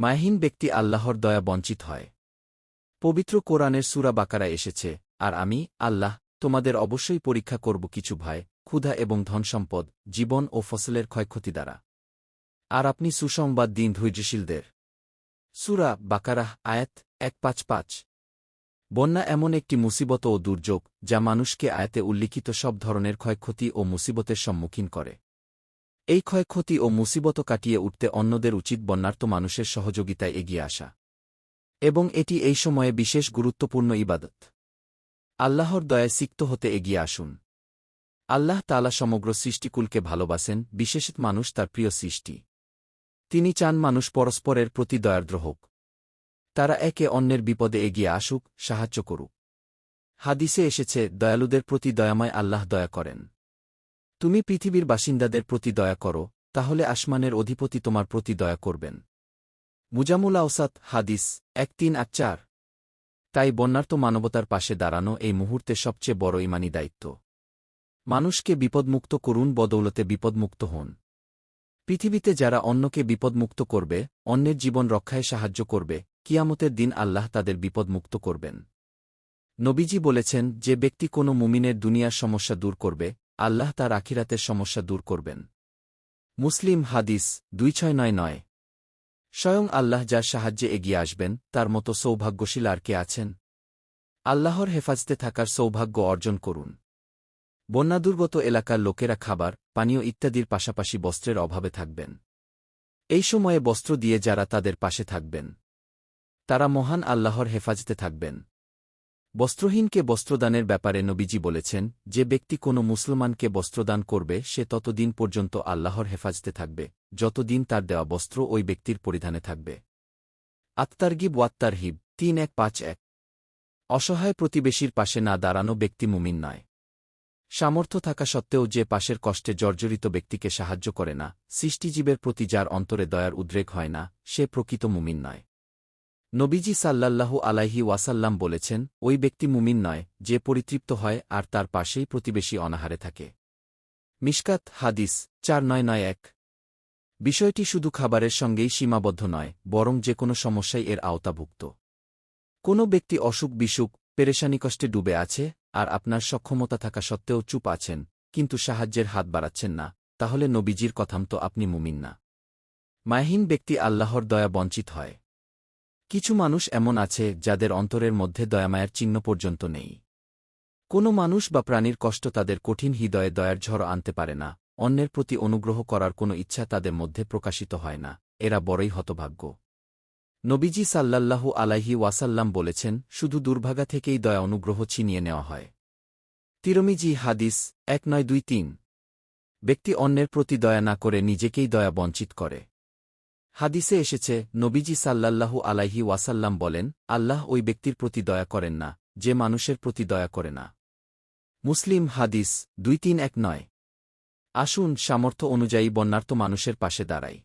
মায়হীন ব্যক্তি আল্লাহর দয়া বঞ্চিত হয়। পবিত্র কোরআনের সুরা বাকারা এসেছে, আর আমি, আল্লাহ, তোমাদের অবশ্যই পরীক্ষা করব কিছু ভয়, ক্ষুধা এবং ধনসম্পদ, জীবন ও ফসলের ক্ষয়ক্ষতি দ্বারা। আর আপনি সুসংবাদ দিন ধৈর্যশীলদের। সুরা বাকারাহ আয়াত এক পাঁচ পাঁচ। বন্যা এমন একটি মুসিবত ও দুর্যোগ, যা মানুষকে আয়াতে উল্লিখিত সব ধরনের ক্ষয়ক্ষতি ও মুসিবতের সম্মুখীন করে। এই ক্ষয়ক্ষতি ও মুসিবত কাটিয়ে উঠতে অন্যদের উচিত বন্যার্ত মানুষের সহযোগিতায় এগিয়ে আসা। এবং এটি এই সময়ে বিশেষ গুরুত্বপূর্ণ ইবাদত। আল্লাহর দয়ায় সিক্ত হতে এগিয়ে আসুন। আল্লাহ তালা সমগ্র সৃষ্টিকুলকে ভালোবাসেন বিশেষত মানুষ তার প্রিয় সৃষ্টি। তিনি চান মানুষ পরস্পরের প্রতি দয়ার্দ্র হোক। তারা একে অন্যের বিপদে এগিয়ে আসুক, সাহায্য করুক। হাদিসে এসেছে, দয়ালুদের প্রতি দয়াময় আল্লাহ দয়া করেন। তুমি পৃথিবীর বাসিন্দাদের প্রতি দয়া করো, তাহলে আসমানের অধিপতি তোমার প্রতি দয়া করবেন। মুজামুল আওসাত, হাদিস, এক তিন এক চার। তাই বন্যার্ত মানবতার পাশে দাঁড়ানো এই মুহূর্তে সবচেয়ে বড় ইমানি দায়িত্ব। মানুষকে বিপদমুক্ত করুন, বদৌলতে বিপদমুক্ত হন। পৃথিবীতে যারা অন্যকে বিপদমুক্ত করবে, অন্যের জীবন রক্ষায় সাহায্য করবে, কিয়ামতের দিন আল্লাহ তাদের বিপদমুক্ত করবেন। নবীজি বলেছেন, যে ব্যক্তি কোনো মুমিনের দুনিয়ার সমস্যা দূর করবে আল্লাহ তার আখিরাতের সমস্যা দূর করবেন। মুসলিম হাদিস দুই ছয় নয় নয়। স্বয়ং আল্লাহ যার সাহায্যে এগিয়ে আসবেন, তার মতো সৌভাগ্যশীল আর কে আছেন? আল্লাহর হেফাজতে থাকার সৌভাগ্য অর্জন করুন। বন্যাদুর্গত এলাকার লোকেরা খাবার, পানীয় ইত্যাদির পাশাপাশি বস্ত্রের অভাবে থাকবেন। এই সময়ে বস্ত্র দিয়ে যারা তাদের পাশে থাকবেন। তারা মহান আল্লাহর হেফাজতে থাকবেন। বস্ত্রহীনকে বস্ত্রদানের ব্যাপারে নবীজি বলেছেন, যে ব্যক্তি কোনো মুসলমানকে বস্ত্রদান করবে, সে ততদিন পর্যন্ত আল্লাহর হেফাজতে থাকবে, যতদিন তার দেওয়া বস্ত্র ওই ব্যক্তির পরিধানে থাকবে। আত্মারগিব ওয়াত্তারহিব, তিন এক পাঁচ এক। অসহায় প্রতিবেশীর পাশে না দাঁড়ানো ব্যক্তি মুমিন নয়। সামর্থ্য থাকা সত্ত্বেও যে পাশের কষ্টে জর্জরিত ব্যক্তিকে সাহায্য করে না, সৃষ্টিজীবের প্রতি যার অন্তরে দয়ার উদ্রেক হয় না, সে প্রকৃত মুমিন নয়। নবীজি সাল্লাল্লাহু আলাইহি ওয়াসাল্লাম বলেছেন, ওই ব্যক্তি মুমিন নয়, যে পরিতৃপ্ত হয় আর তার পাশেই প্রতিবেশী অনাহারে থাকে। মিশকাত, হাদিস, চার নয় নয় এক। বিষয়টি শুধু খাবারের সঙ্গেই সীমাবদ্ধ নয়, বরং যে কোনো সমস্যাই এর আওতাভুক্ত। কোনো ব্যক্তি অসুখ, বিসুখ, পেরেশানি কষ্টে ডুবে আছে, আর আপনার সক্ষমতা থাকা সত্ত্বেও চুপ আছেন, কিন্তু সাহায্যের হাত বাড়াচ্ছেন না, তাহলে নবীজির কথাম তো আপনি মুমিন না। মায়হীন ব্যক্তি আল্লাহর দয়া বঞ্চিত হয়। কিছু মানুষ এমন আছে যাদের অন্তরের মধ্যে দয়ামায়ার চিহ্ন পর্যন্ত নেই। কোনো মানুষ বা প্রাণীর কষ্ট তাদের কঠিন হৃদয়ে দয়ার ঝড় আনতে পারে না, অন্যের প্রতি অনুগ্রহ করার কোনো ইচ্ছা তাদের মধ্যে প্রকাশিত হয় না, এরা বড়ই হতভাগ্য। নবীজি সাল্লাল্লাহু আলাইহি ওয়াসাল্লাম বলেছেন, শুধু দুর্ভাগা থেকেই দয়া অনুগ্রহ ছিনিয়ে নেওয়া হয়। তিরমিজি হাদিস এক নয় দুই তিন। ব্যক্তি অন্যের প্রতি দয়া না করে নিজেকেই দয়া বঞ্চিত করে। হাদিসে এসেছে, নবীজি সাল্লাল্লাহু আলাইহি ওয়াসাল্লাম বলেন, আল্লাহ ওই ব্যক্তির প্রতি দয়া করেন না, যে মানুষের প্রতি দয়া করে না। মুসলিম হাদিস দুই তিন এক নয়। আসুন সামর্থ্য অনুযায়ী বন্যার্থ মানুষের পাশে দাঁড়াই।